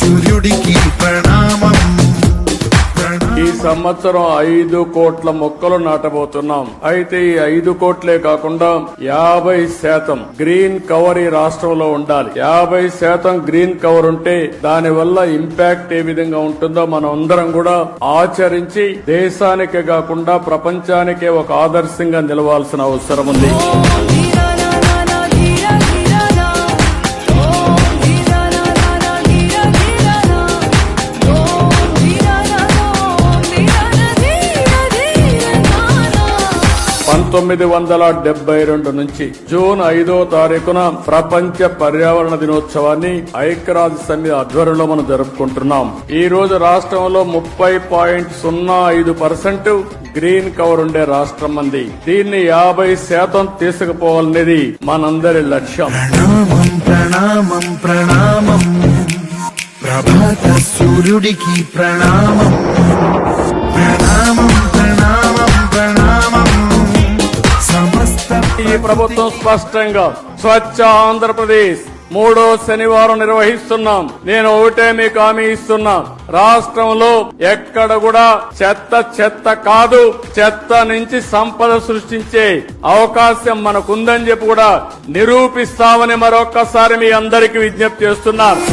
సూర్యుడికి ప్రణామం. ఈ సంవత్సరం ఐదు కోట్ల మొక్కలు నాటబోతున్నాం. అయితే ఈ ఐదు కోట్లే కాకుండా యాభై శాతం గ్రీన్ కవర్ ఈ రాష్ట్రంలో ఉండాలి. యాభై శాతం గ్రీన్ కవర్ ఉంటే దాని వల్ల ఇంపాక్ట్ ఏ విధంగా ఉంటుందో మనం అందరం కూడా ఆచరించి దేశానికే కాకుండా ప్రపంచానికే ఒక ఆదర్శంగా నిలవాల్సిన అవసరం ఉంది. పంతొమ్మిది వందల డెబ్బై రెండు నుంచి జూన్ ఐదో తారీఖున ప్రపంచ పర్యావరణ దినోత్సవాన్ని ఐక్యరాజ్య సమితి ఆధ్వర్యంలో మనం జరుపుకుంటున్నాం. ఈ రోజు రాష్ట్రంలో ముప్పై పాయింట్ సున్నా ఐదు పర్సెంట్ గ్రీన్ కవర్ ఉండే రాష్ట్రం అంది. దీన్ని యాభై శాతం తీసుకుపోవాలనేది మనందరి లక్ష్యం. ప్రణామం ప్రణామం ప్రణామం. ప్రభాత సూర్యుడికి ప్రణామం. ప్రణామం ఈ ప్రభుత్వం స్పష్టంగా స్వచ్ఛ ఆంధ్రప్రదేశ్ మూడో శనివారం నిర్వహిస్తున్నాం. నేను ఒకటే మీకు హామీ ఇస్తున్నా. రాష్ట్రంలో ఎక్కడ కూడా చెత్త చెత్త కాదు. చెత్త నుంచి సంపద సృష్టించే అవకాశం మనకుందని చెప్పి కూడా నిరూపిస్తామని మరొక్కసారి మీ అందరికీ విజ్ఞప్తి చేస్తున్నాను